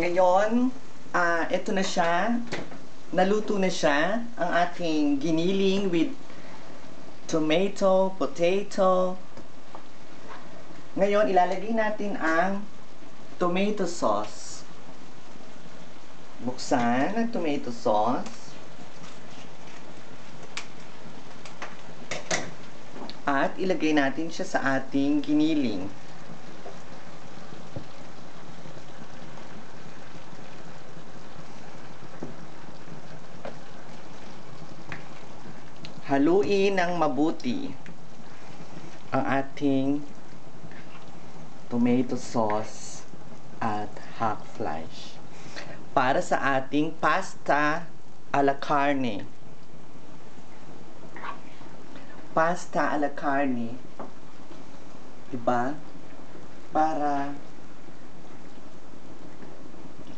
ngayon, ah ito na siya. Naluto na siya. Ang ating giniling with tomato, potato. Ngayon, ilalagay natin ang tomato sauce. Buksan ang tomato sauce. At ilagay natin siya sa ating giniling. Haluin ng mabuti ang ating tomato sauce at hot flash para sa ating pasta a la carne. Pasta a la carne. Diba? Para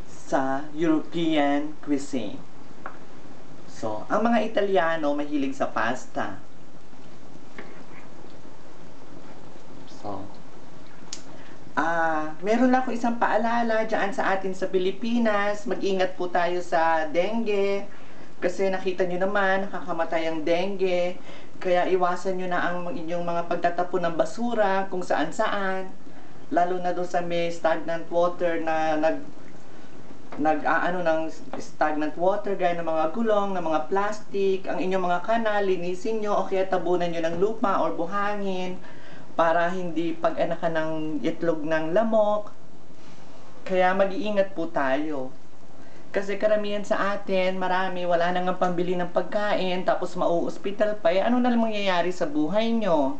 sa European cuisine. So, ang mga Italiano mahilig sa pasta. So, ah, meron lang ako isang paalala diyan sa atin sa Pilipinas. Mag-ingat po tayo sa dengue. Kasi nakita nyo naman, nakakamatay ang dengue. Kaya iwasan nyo na ang inyong mga pagtatapon ng basura kung saan-saan. Lalo na doon sa may stagnant water na nag nag-aano ng stagnant water gaya ng mga gulong, ng mga plastic, ang inyong mga kanal, linisin nyo o kaya tabunan nyo ng lupa or buhangin para hindi pag-anakan ng itlog ng lamok. Kaya mag-iingat po tayo. Kasi karamihan sa atin, marami, wala nang ang pambili ng pagkain, tapos mau-hospital pa, eh, ano na lang mangyayari sa buhay nyo?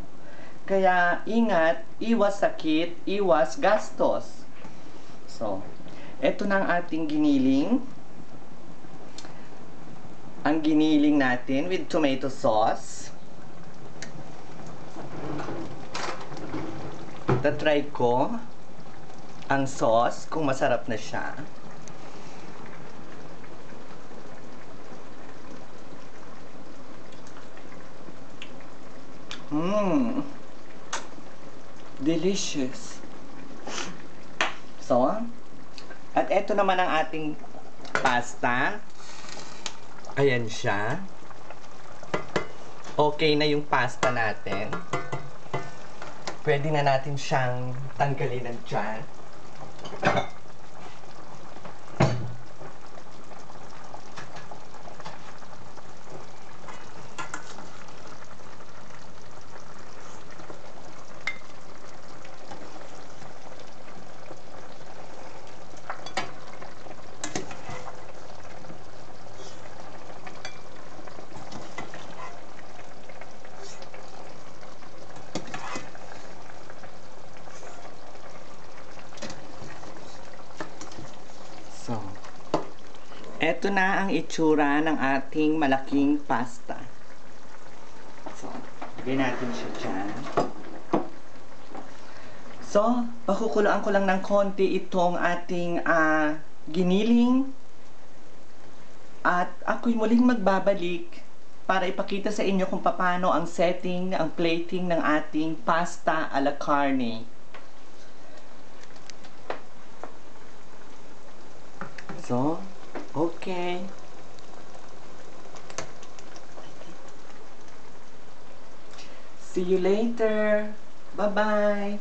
Kaya ingat, iwas sakit, iwas gastos. So, ito na ang ating giniling. Ang giniling natin with tomato sauce. Tatry ko ang sauce kung masarap na siya. Mmm. Delicious. So, at eto naman ang ating pasta. Ayan siya. Okay na yung pasta natin. Pwede na natin siyang tanggalin ng tiyan. So, eto na ang itsura ng ating malaking pasta. So, lagay natin siya dyan. So, pakukulaan ko lang ng konti itong ating ah, giniling. At ako'y muling magbabalik para ipakita sa inyo kung paano ang setting, ang plating ng ating pasta a la carne. Okay. See you later. Bye-bye.